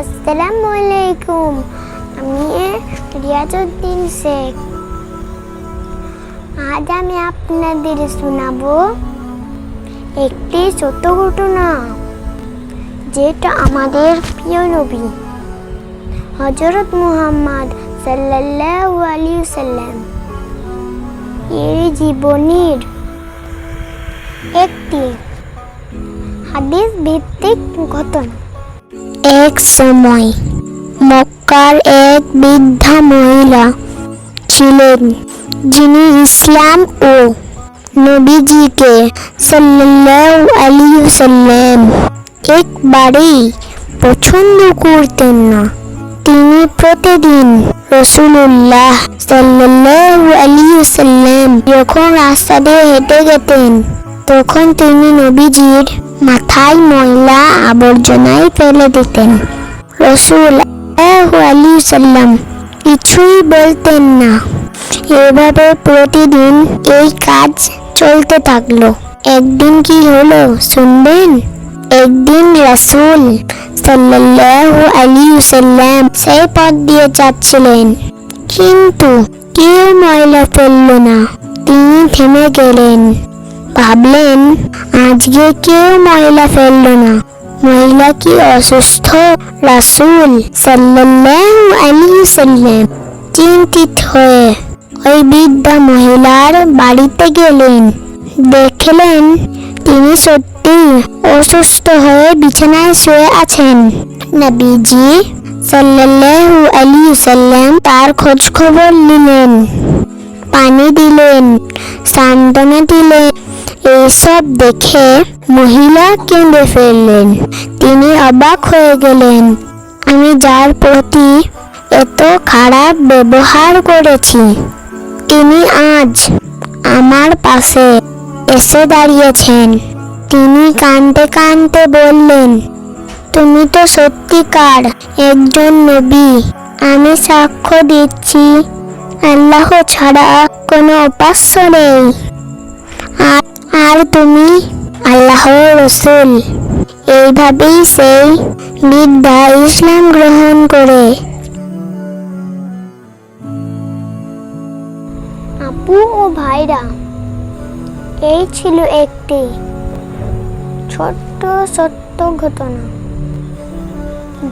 আসসালামু আলাইকুম। আমি রিয়াজউদ্দিন শেখ। আজ আমি আপনাদের শোনাবো একটি ছোট ঘটনা, যেটা আমাদের প্রিয় নবী হজরত মুহাম্মদ সাল্লাল্লাহু আলাইহি সাল্লাম এর জীবনের একটি হাদিস ভিত্তিক ঘটনা। এক সময় মক্কার এক বৃদ্ধা মহিলা ছিলেন, যিনি ইসলাম ও নবীজিকে সাল্লাল্লাহু আলাইহি সাল্লাম একবারেই পছন্দ করতেন না। তিনি প্রতিদিন রসুল্লাহ সাল্লাল্লাহু আলাইহি সাল্লাম যখন রাস্তা দিয়ে হেঁটে যেতেন তখন তিনি নবীজির মাথায় ময়লা আবর্জনায় ফেলে দিতেন। রসুল আলী সাল্লাম কিছুই বলতেন না। এভাবে প্রতিদিন এই কাজ চলতে থাকল। একদিন কি হলো শুনবেন? একদিন রাসূল সাল্লাল্লাহু আলাইহি সাল্লাম সেই পথ দিয়ে যাচ্ছিলেন। কিন্তু কেউ ময়লা ফেলল না। তিনি থেমে গেলেন। ভাবলেন, আজকে কেউ ময়লা ফেলল না। মহিলা কি অসুস্থ? রাসুল সাল্লাম চিন্তিত হয়ে ওই বৃদ্ধা মহিলার বাড়িতে গেলেন। দেখলেন তিনি সত্যি অসুস্থ হয়ে বিছানায় শুয়ে আছেন। নবীজি সাল্লাল্লাহু আলাইহি সাল্লাম তার খোঁজ খবর নিলেন। পানি দিলেন, সান্ত্বনা দিলেন এইসব দেখে মহিলা কেঁদে ফেললেন। তিনি অবাক হয়ে গেলেন। আমি যার প্রতি এত খারাপ ব্যবহার করেছি, তিনি আজ আমার পাশে এসে দাঁড়িয়েছেন। তিনি কাঁদতে কাঁদতে বললেন, তুমি তো সত্যিকার একজন নবী। আমি সাক্ষ্য দিচ্ছি, আল্লাহ ছাড়া কোনো উপাস্য নেই। আর- আর তুমি আল্লাহর রসুল। এইভাবেই সেই বিদ্যা ইসলাম গ্রহণ করে। আপু ও ভাইরা, এই ছিল একটি ছোট্ট ছোট্ট ঘটনা,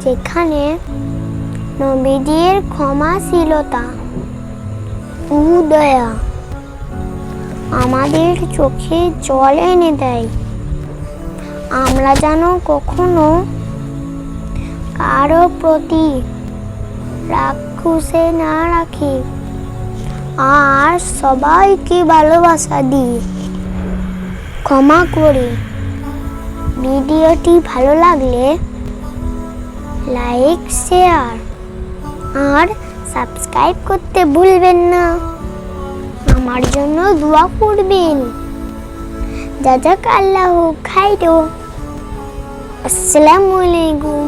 যেখানে নবীজির ক্ষমাশীলতা ও দয়া আমাদের চোখে জল এনে দেয়। আমরা যেন কখনো কারও প্রতি রাক্ষসে না রাখি। আর সবাইকে ভালোবাসা দিই। ক্ষমা করি। ভিডিওটি ভালো লাগলে লাইক, শেয়ার আর সাবস্ক্রাইব করতে ভুলবেন না। আমার জন্য দোয়া করবেন। জাজাক আল্লাহ খাইরো আসসালামু আলাইকুম।